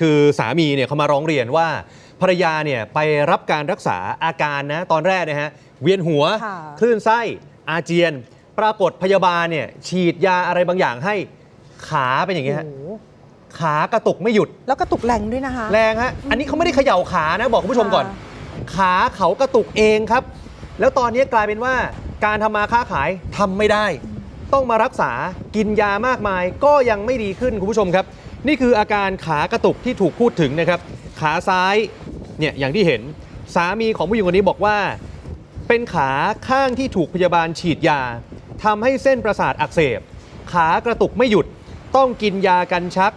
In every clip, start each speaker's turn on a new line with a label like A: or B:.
A: คือสามีเนี่ยเขามาร้องเรียนว่าภรรยาเนี่ยไปรับการรักษาอาการนะตอนแรกนะฮะเวียนหัว
B: ค่ะ
A: คลื่นไส้อาเจียน ปรากฏพยาบาลเนี่ยฉีดยาอะไรบางอย่างให้ขาเป็นอย่างเงี้ยฮะ
B: โอ้โห
A: ขากระตุกไม่หยุด
B: แล้วกระตุกแรงด้วยนะคะ
A: แรงฮะ อันนี้เขาไม่ได้เขย่าขานะ บอกคุณผู้ชมก่อน
B: ค่ะ
A: ขาเขากระตุกเองครับ แล้วตอนนี้กลายเป็นว่าการทำมาค้าขายทำไม่ได้ ต้องมารักษากินยามากมายก็ยังไม่ดีขึ้นคุณผู้ชมครับ นี่คืออาการขากระตุกที่ถูกพูดถึงนะครับ ขาซ้ายเนี่ยอย่างที่เห็นสามีของผู้หญิงคนนี้บอกว่า เป็นขาข้างที่ถูกพยาบาลฉีดยาทำให้เส้นประสาทอักเสบ ขากระตุกไม่หยุด ต้องกินยากันชัก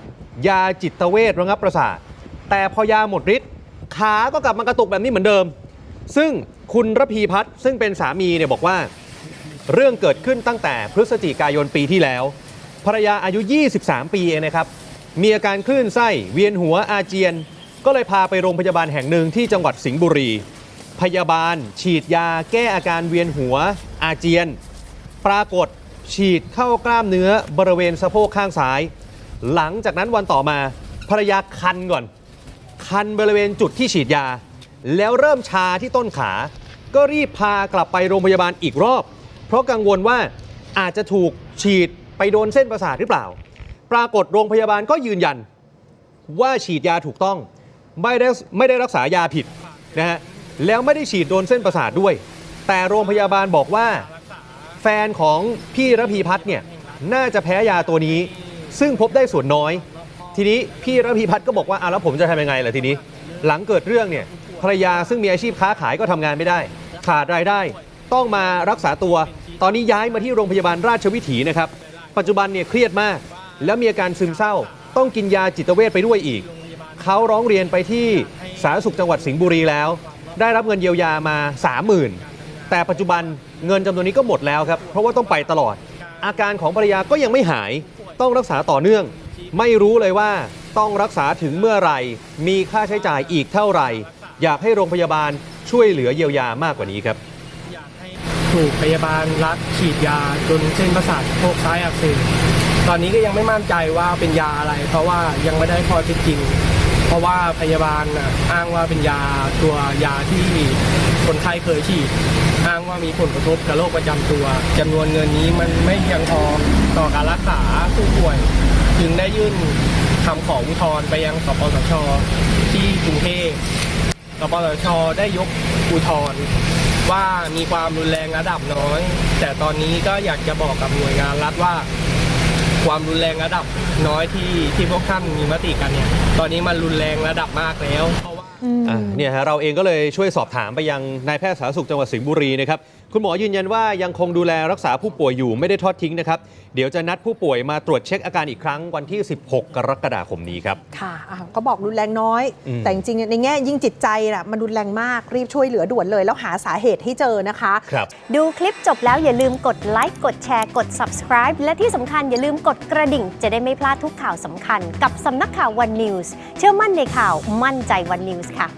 A: ยาจิตเวชระงับประสาท แต่พอยาหมดฤทธิ์ขาก็กลับมากระตุกแบบนี้เหมือนเดิม ซึ่งคุณระพีพัฒน์ซึ่งเป็นสามีเนี่ยบอกว่า เรื่องเกิดขึ้นตั้งแต่พฤศจิกายนปีที่แล้ว ภรรยาอายุ 23 ปีเองนะครับ มีอาการคลื่นไส้ เวียนหัวอาเจียน ก็เลยพาไปโรงพยาบาลแห่งหนึ่งที่จังหวัดสิงห์บุรี พยาบาล ฉีดยาแก้อาการเวียนหัวอาเจียน ปรากฏฉีดเข้ากล้ามเนื้อบริเวณสะโพกข้างซ้าย หลังจากนั้นวันต่อมาภรรยาคันก่อน คันบริเวณจุดที่ฉีดยา แล้วเริ่มชาที่ต้นขา ก็รีบพากลับไปโรงพยาบาลอีกรอบ เพราะกังวลว่าอาจจะถูกฉีดไปโดนเส้นประสาทหรือเปล่า ปรากฏโรงพยาบาลก็ยืนยันว่าฉีดยาถูกต้อง ไม่ได้ไม่ได้รักษายาผิดนะฮะแล้วไม่ได้ฉีดโดนเส้นประสาทด้วย แต่โรงพยาบาลบอกว่า แฟนของพี่ระพีพัฒน์เนี่ยน่าจะแพ้ยาตัวนี้ ซึ่งพบได้ส่วนน้อย ทีนี้พี่ระพีพัฒน์ก็บอกว่าอะแล้วผมจะทำยังไงล่ะทีนี้ หลังเกิดเรื่องเนี่ยภรรยาซึ่งมีอาชีพค้าขายก็ทำงานไม่ได้ ขาดรายได้ ต้องมารักษาตัว ตอนนี้ย้ายมาที่โรงพยาบาลราชวิถีนะครับ ปัจจุบันเนี่ยเครียดมาก แล้วมีอาการซึมเศร้า ต้องกินยาจิตเวชไปด้วยอีก เขาร้องเรียนไปที่สาธารณสุขจังหวัดสิงห์บุรีแล้ว ได้รับเงินเยียวยามา 30,000 แต่ปัจจุบันเงินจำนวนนี้ก็หมดแล้วครับเพราะว่าต้องไปตลอด อาการของภรรยาก็ยังไม่หายต้องรักษาต่อเนื่อง ไม่รู้เลยว่าต้องรักษาถึงเมื่อไหร่ มีค่าใช้จ่ายอีกเท่าไหร่ อยากให้โรงพยาบาลช่วยเหลือเยียวยามากกว่านี้ครับ
C: ถูกพยาบาลรัดฉีดยาจนเส้นประสาทโพกซ้ายอักเสบตอนนี้ก็ยังไม่มั่นใจว่าเป็นยาอะไร เพราะว่ายังไม่ได้ข้อเท็จจริง เพราะว่าพยาบาลอ้างว่าเป็นยาตัวยาที่คนไข้เคยฉีดอ้างว่ามีผลกระทบกับโรคประจำตัวจำนวนเงินนี้มันไม่เพียงพอต่อการรักษาผู้ป่วย จึงได้ยื่นคำขออุทธรณ์ไปยังสปสชที่กรุงเทพกปปชได้ยกอุทธรณ์ ว่ามีความรุนแรงระดับน้อย แต่ตอนนี้ก็อยากจะบอกกับหน่วยงานรัฐว่า ความรุนแรงระดับน้อยที่ที่พวกท่านมีมติกันเนี่ย ตอนนี้มันรุนแรงระดับมากแล้วเพราะว่า
A: อ่าเนี่ยฮะเราเองก็เลยช่วยสอบถามไปยังนายแพทย์สาธารณสุขจังหวัดสิงห์บุรีนะครับ คุณหมอยืนยันว่ายังคงดูแลรักษาผู้ป่วยอยู่ไม่ได้ทอดทิ้งนะครับ เดี๋ยวจะนัดผู้ป่วยมาตรวจเช็คอาการอีกครั้งวันที่ 16 กรกฎาคมนี้ครับ
B: ค่ะอะก็บอกรุนแรงน้อย
A: อืม
B: แต่จริงๆในแง่ยิ่งจิตใจน่ะมันรุนแรงมากรีบช่วยเหลือด่วนเลย แล้วหาสาเหตุให้เจอนะคะ
A: ครับ
D: ดูคลิปจบแล้วอย่าลืมกดไลค์ กดแชร์ กด subscribe และที่สำคัญอย่าลืมกดกระดิ่ง จะได้ไม่พลาดทุกข่าวสำคัญ กับสำนักข่าว One News เชื่อมั่นในข่าวมั่นใจ One News ค่ะ